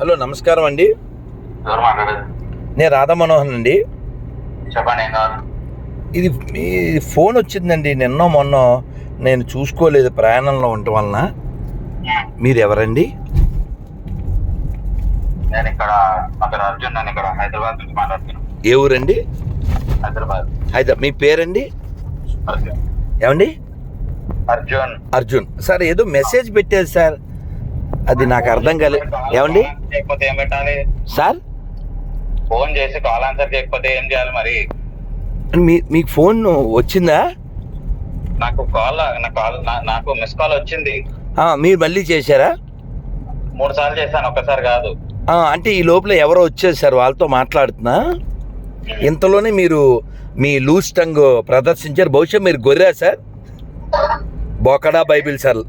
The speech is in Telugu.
హలో నమస్కారం అండి. నేను రాధా మనోహన్ అండి. ఇది మీ ఫోన్ వచ్చిందండి నిన్న మొన్న. నేను చూసుకోలేదు ప్రయాణంలో ఉండటం వలన. మీరు ఎవరండి? నేను ఇక్కడ అర్జున్ నేను ఇక్కడ హైదరాబాద్ నుంచి మాట్లాడుతున్నాను. ఏ ఊరండి? హైదరాబాద్. హైదరాబాద్. మీ పేరండి? అర్జున్. ఏమండి? అర్జున్. అర్జున్. సార్ ఏదో మెసేజ్ పెట్టారు సార్. అది నాకు అర్థం కాలేదు ఏమండి? చేయకపోతే ఏం పెట్టాలి? సార్? ఫోన్ చేసి కాల్ ఆన్సర్ చేయకపోతే ఏం చేయాలి మరి? మీ మీకు ఫోన్ వచ్చిందా? నాకు కాల్ నా కాల్ నాకు మిస్ కాల్ వచ్చింది. మీరు మళ్ళీ చేశారా? మూడు సార్లు చేశాను ఒక్కసారి కాదు. అంటే ఈ లోపల ఎవరో వచ్చేసారు వాళ్ళతో మాట్లాడుతున్నా? ఇంతలోనే మీరు మీ లూజ్ టంగ్ ప్రదర్శించారు. బహుశా మీరు గొర్రె సార్? బోకడా బైబిల్ సార్.